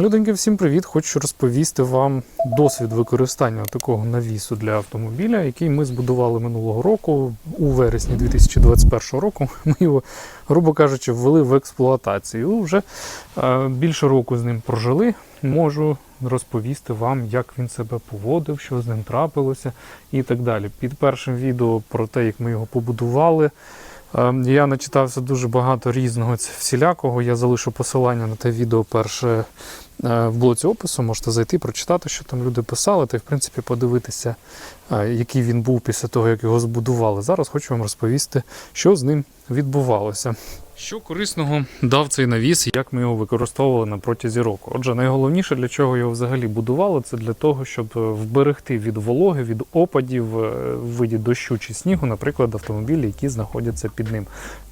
Люденьки, всім привіт! Хочу розповісти вам досвід використання такого навісу для автомобіля, який ми збудували минулого року у вересні 2021 року. Ми його, грубо кажучи, ввели в експлуатацію. Вже е, більше року з ним прожили. Можу розповісти вам, як він себе поводив, що з ним трапилося і так далі. Під першим відео про те, як ми його побудували. Е, Я начитався дуже багато різного всілякого. Я залишу посилання на те відео перше е, в блоці опису. Можете зайти, прочитати, що там люди писали, та й в принципі подивитися, е, який він був після того, як його збудували. Зараз хочу вам розповісти, що з ним відбувалося. Що корисного дав цей навіс, як ми його використовували на протязі року? Отже, найголовніше, для чого його взагалі будували, це для того, щоб е, вберегти від вологи, від опадів е, в виді дощу чи снігу, наприклад, автомобілі, які знаходяться під ним.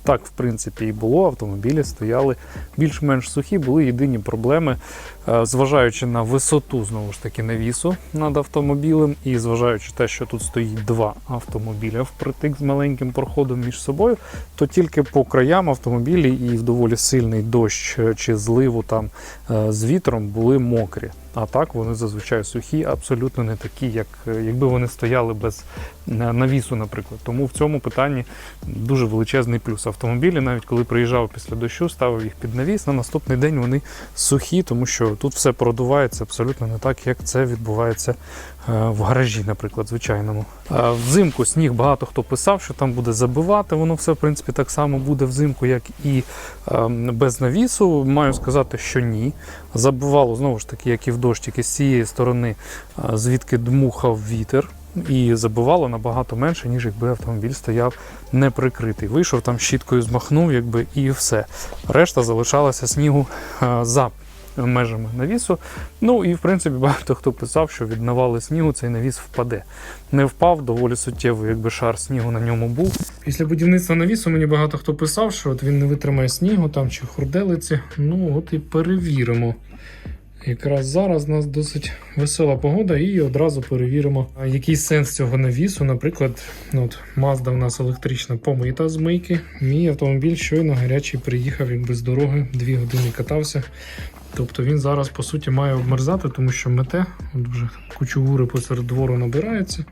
Так, в принципі, і було. Автомобілі стояли більш-менш сухі, були єдині проблеми, е, зважаючи на висоту знову ж таки навісу над автомобілем, і зважаючи те, що тут стоїть два автомобіля впритик з маленьким проходом між собою, то тільки по краям автомобілі і в доволі сильний дощ чи зливу там е, з вітром були мокрі. А так вони зазвичай сухі, абсолютно не такі, як якби вони стояли без навісу, наприклад. Тому в цьому питанні дуже величезний плюс. Автомобілі, навіть коли приїжджав після дощу, ставив їх під навіс. На наступний день вони сухі, тому що тут все продувається абсолютно не так, як це відбувається в гаражі, наприклад, звичайному. Е, Взимку сніг багато хто писав, що там буде забивати. Воно все в принципі так само буде взимку, як і е, без навісу. Маю сказати, що ні. Забивало знову ж таки, як і в дощ, тільки з цієї сторони, е, звідки дмухав вітер. І забивало набагато менше, ніж якби автомобіль стояв не прикритий. Вийшов там щіткою змахнув, якби і все. Решта залишалася снігу е, за межами навісу. Ну і в принципі багато хто писав, що від навали снігу цей навіс впаде. Не впав, доволі суттєвий, якби шар снігу на ньому був. Після будівництва навісу мені багато хто писав, що от він не витримає снігу там чи хурделиці. Ну от і перевіримо. Якраз зараз у нас досить весела погода, і одразу перевіримо, який сенс цього навісу. Наприклад, ну, от Mazda у нас електрична помита з мийки. Мій автомобіль щойно гарячий приїхав якби з дороги, дві години катався. Тобто він зараз по суті має обмерзати, тому що мете, от вже кучугури посеред двору набираються.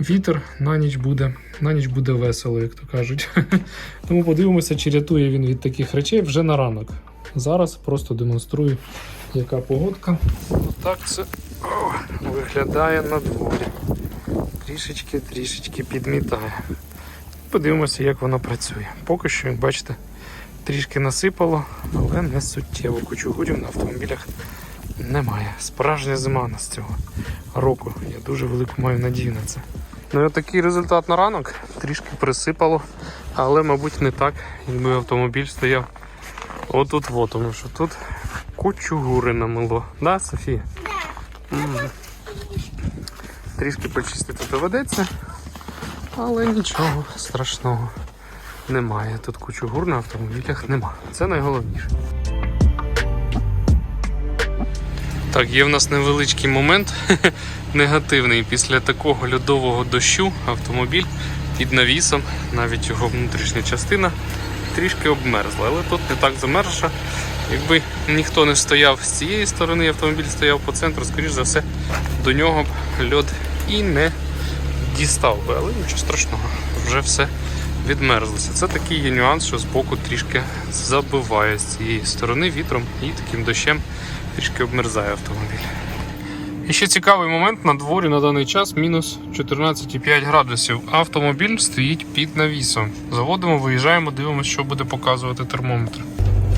Вітер на ніч буде, на ніч буде весело, як то кажуть. Тому подивимося, чи рятує він від таких речей вже на ранок. Зараз просто демонструю, яка погодка. Отак це о, виглядає на дворі. Трішечки, трішечки підмітає. Подивимося, як вона працює. Поки що, як бачите, трішки насипало, але не суттєво. Кучугурів на автомобілях немає. Справжня зима нас цього року. Я дуже велику маю надію на це. Ну і от такий результат на ранок. Трішки присипало, але, мабуть, не так, якби автомобіль стояв отут, от, тому що тут кучугури намило. Да, Софія? М. Трішки почистити доведеться, але нічого страшного немає. Тут кучугур на автомобілях нема. Це найголовніше. Так, є в нас невеличкий момент негативний. Після такого льодового дощу автомобіль під навісом, навіть його внутрішня частина, трішки обмерзла. Але тут не так замерзша. Якби ніхто не стояв з цієї сторони, автомобіль стояв по центру, скоріш за все, до нього б льод і не дістав би. Але нічого страшного, вже все відмерзлося. Це такий є нюанс, що збоку трішки забиває з цієї сторони вітром і таким дощем трішки обмерзає автомобіль. І ще цікавий момент на дворі на даний час мінус 14,5 градусів. Автомобіль стоїть під навісом. Заводимо, виїжджаємо, дивимося, що буде показувати термометр.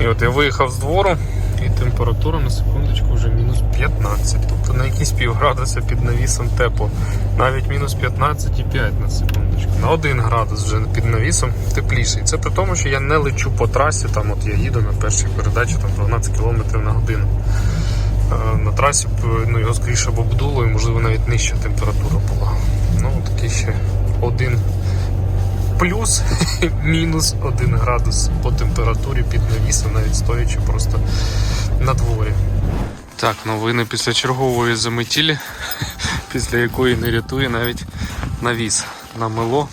І от я виїхав з двору, і температура на секундочку вже мінус 15. Тобто на якісь півградуса під навісом тепло. Навіть мінус 15,5 на секундочку. На 1 градус вже під навісом тепліший. Це при тому, що я не лечу по трасі, там от я їду на першій передачі там 12 км на годину. Е, На трасі ну, його скоріше б обдуло і можливо навіть нижча температура була. Ну, такий ще один плюс мінус 1 градус по температурі під навісом, навіть стоячи просто на дворі. Так, новини після чергової заметілі, після якої не рятує навіть навіс намело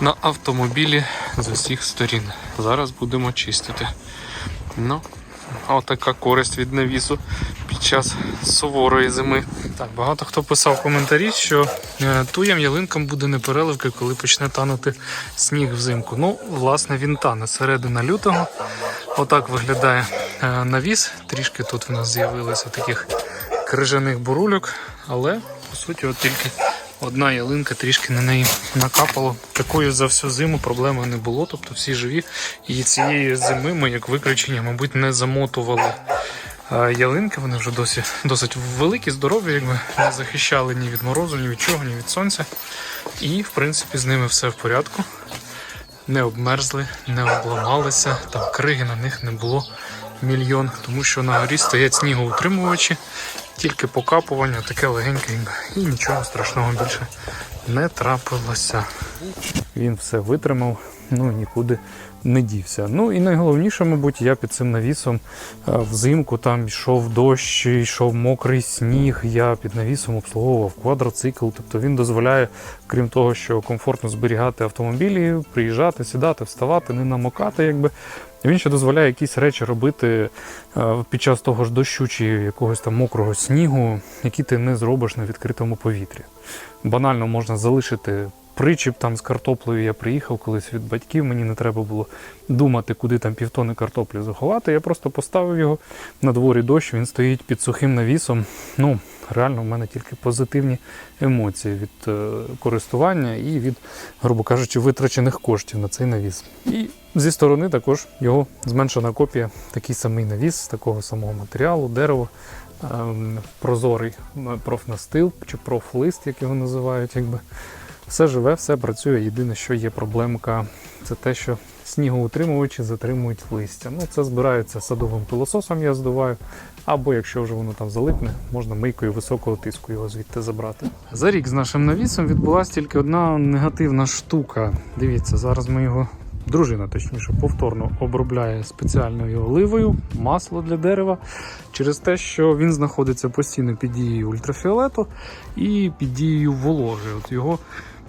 на автомобілі з усіх сторін. Зараз будемо чистити. Ну, отака користь від навісу під час суворої зими. Так, багато хто писав коментарі, що е, туям ялинкам буде непереливки, коли почне танути сніг взимку. Ну, власне, він тане середина лютого. Отак виглядає е, навіс. Трішки тут в нас з'явилося таких крижаних бурульок, але по суті, от тільки одна ялинка трішки на неї накапало. Такої за всю зиму проблеми не було, тобто всі живі. І цієї зими ми, як виключення, мабуть, не замотували ялинки. Вони вже досі досить великі, здорові, якби не захищали ні від морозу, ні від чого, ні від сонця. І в принципі з ними все в порядку. Не обмерзли, не обламалися, там криги на них не було мільйон, тому що на горі стоять снігоутримувачі, тільки покапування, таке легеньке, і нічого страшного більше не трапилося. Він все витримав, ну нікуди не дівся. Ну і найголовніше, мабуть, я під цим навісом е, взимку там йшов дощ, йшов мокрий сніг. Я під навісом обслуговував квадроцикл. Тобто він дозволяє, крім того, що комфортно зберігати автомобілі, приїжджати, сідати, вставати, не намокати, якби. Він ще дозволяє якісь речі робити е, під час того ж дощу чи якогось там мокрого снігу, які ти не зробиш на відкритому повітрі. Банально можна залишити причіп там з картоплею. Я приїхав колись від батьків, мені не треба було думати, куди там півтони картоплі заховати. Я просто поставив його на дворі дощ, він стоїть під сухим навісом. Ну, реально, в мене тільки позитивні емоції від е, користування і від, грубо кажучи, витрачених коштів на цей навіс. І зі сторони також його зменшена копія, такий самий навіс з такого самого матеріалу, дерево. ем, Прозорий профнастил чи профлист, як його називають, якби все живе, все працює. Єдине, що є проблемка, це те, що снігоутримувачі затримують листя. Ну, це збирається садовим пилососом, я здуваю. Або якщо вже воно там залипне, можна мийкою високого тиску його звідти забрати. За рік з нашим навісом відбулася тільки одна негативна штука. Дивіться, зараз ми його. Дружина, точніше, повторно обробляє спеціальною оливою масло для дерева через те, що він знаходиться постійно під дією ультрафіолету і під дією вологи. От його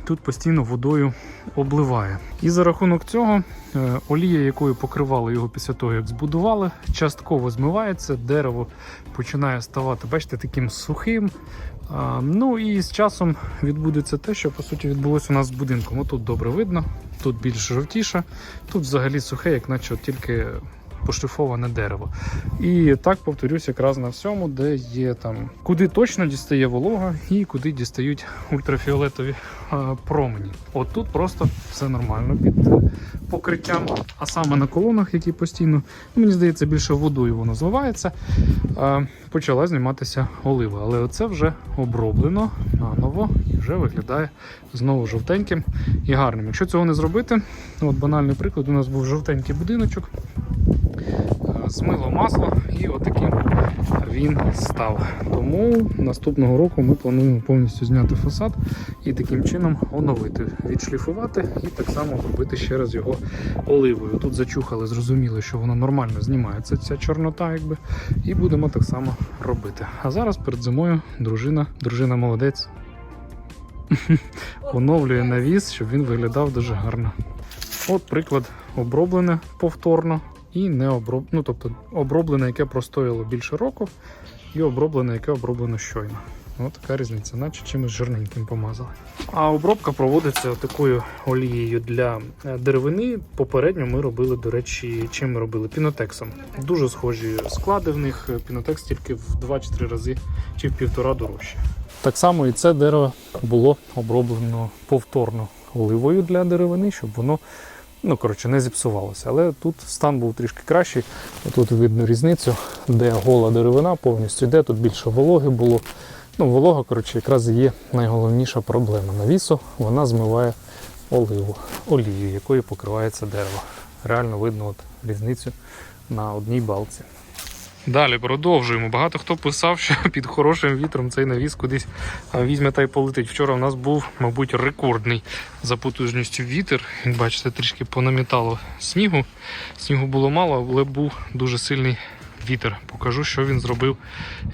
тут постійно водою обливає. І за рахунок цього е, олія, якою покривали його після того, як збудували, частково змивається, дерево починає ставати, бачите, таким сухим. Ну і з часом відбудеться те, що по суті відбулося у нас з будинком. Отут добре видно, тут більш жовтіше, тут взагалі сухе, як наче тільки пошліфоване дерево. І так повторюсь якраз на всьому, де є там, куди точно дістає волога і куди дістають ультрафіолетові промені. От тут просто все нормально під е, покриттям, а саме на колонах, які постійно, ну, мені здається, більше водою воно зливається, почала зніматися олива. Але оце вже оброблено наново і вже виглядає знову жовтеньким і гарним. Якщо цього не зробити, от банальний приклад, у нас був жовтенький будиночок, змило масло і отаким він став. Тому наступного року ми плануємо повністю зняти фасад і таким чином оновити, відшліфувати і так само зробити ще раз його оливою. Тут зачухали, зрозуміли, що воно нормально знімається, ця чорнота, якби, і будемо так само робити. А зараз перед зимою дружина, дружина молодець. Оновлює навіс, щоб він виглядав дуже гарно. От приклад оброблене повторно і не оброб... ну, тобто оброблене, яке простояло більше року, і оброблене, яке оброблено щойно. Ось така різниця, наче чимось жирненьким помазали. А обробка проводиться такою олією для е, деревини. Попередньо ми робили, до речі, чим ми робили? Пінотексом. Дуже схожі склади в них. Пінотекс тільки в 2-3 рази чи в півтора дорожче. Так само і це дерево було оброблено повторно оливою для деревини, щоб воно ну, коротше, не зіпсувалося. Але тут стан був трішки кращий. Тут видно різницю, де гола деревина повністю йде, тут більше вологи було. Ну, волога, коротше, якраз є найголовніша проблема навісу. Вона змиває оливу, олію, якою покривається дерево. Реально видно от різницю на одній балці. Далі продовжуємо. Багато хто писав, що під хорошим вітром цей навіс кудись візьме та й полетить. Вчора у нас був, мабуть, рекордний за потужністю вітер. Як бачите, трішки понамітало снігу. Снігу було мало, але був дуже сильний вітер. Покажу, що він зробив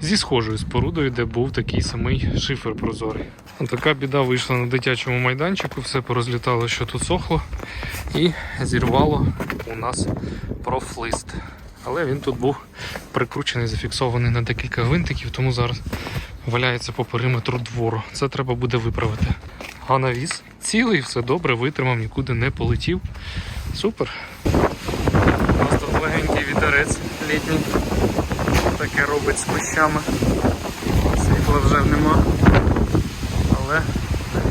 зі схожою спорудою, де був такий самий шифер прозорий. Така біда вийшла на дитячому майданчику, все порозлітало, що тут сохло, і зірвало у нас профлист. Але він тут був прикручений, зафіксований на декілька гвинтиків, тому зараз валяється по периметру двору. Це треба буде виправити. А навіс цілий, все добре, витримав, нікуди не полетів. Супер. У нас тут легенький вітерець літній. Таке робить з кущами. Світла вже нема. Але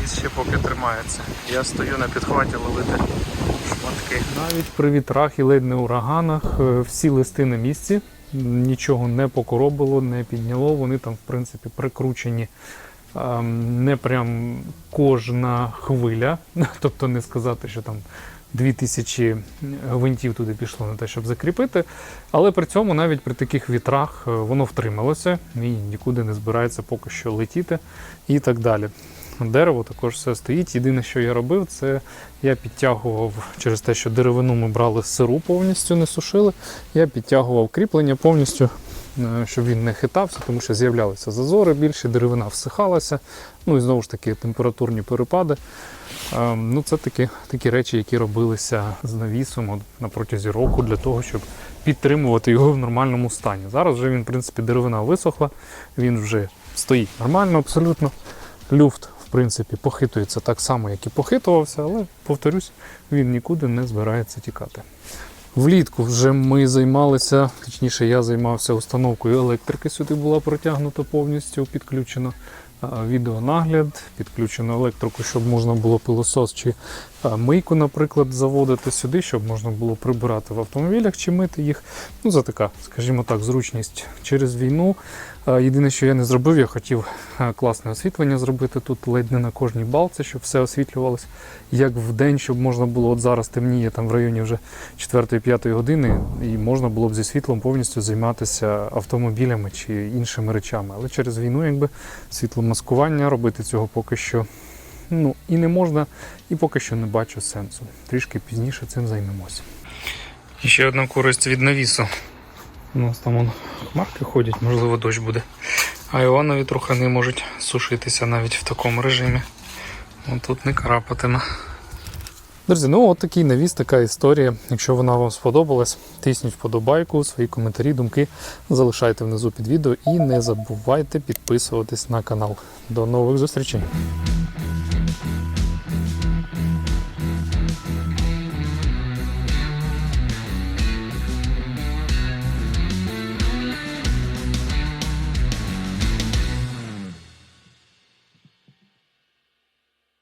навіс ще поки тримається. Я стою на підхваті ловити шматки. Навіть при вітрах і ледь не ураганах е, всі листи на місці. Нічого не покоробило, не підняло. Вони там, в принципі, прикручені. Ем, Не прям кожна хвиля. Тобто не сказати, що там 2000 гвинтів туди пішло на те, щоб закріпити. Але при цьому навіть при таких вітрах е, воно втрималося і нікуди не збирається поки що летіти і так далі. Дерево також все стоїть. Єдине, що я робив, це я підтягував через те, що деревину ми брали сиру повністю, не сушили. Я підтягував кріплення повністю, е, щоб він не хитався, тому що з'являлися зазори більше, деревина всихалася. Ну і знову ж таки температурні перепади. Ем, Ну, це такі, такі речі, які робилися з навісом на протязі року для того, щоб підтримувати його в нормальному стані. Зараз вже він, в принципі, деревина висохла, він вже стоїть нормально абсолютно. Люфт, принципі, похитується так само, як і похитувався, але, повторюсь, він нікуди не збирається тікати. Влітку вже ми займалися, точніше, я займався установкою електрики. Сюди була протягнута повністю, підключено відеонагляд, підключено електрику, щоб можна було пилосос чи мийку, наприклад, заводити сюди, щоб можна було прибирати в автомобілях чи мити їх. Ну, за така, скажімо так, зручність через війну. А, Єдине, що я не зробив, я хотів класне освітлення зробити тут ледь не на кожній балці, щоб все освітлювалося як в день, щоб можна було, от зараз темніє там в районі вже 4-5 години, і можна було б зі світлом повністю займатися автомобілями чи іншими речами. Але через війну, якби світломаскування робити цього поки що ну, і не можна, і поки що не бачу сенсу. Трішки пізніше цим займемося. І ще одна користь від навісу. У нас там вон, хмарки ходять, можливо, дощ буде. А Іванові трохи не можуть сушитися навіть в такому режимі. От тут не карапатиме. Друзі, ну от такий навіс, така історія. Якщо вона вам сподобалась, тисніть вподобайку, свої коментарі, думки залишайте внизу під відео і не забувайте підписуватись на канал. До нових зустрічей!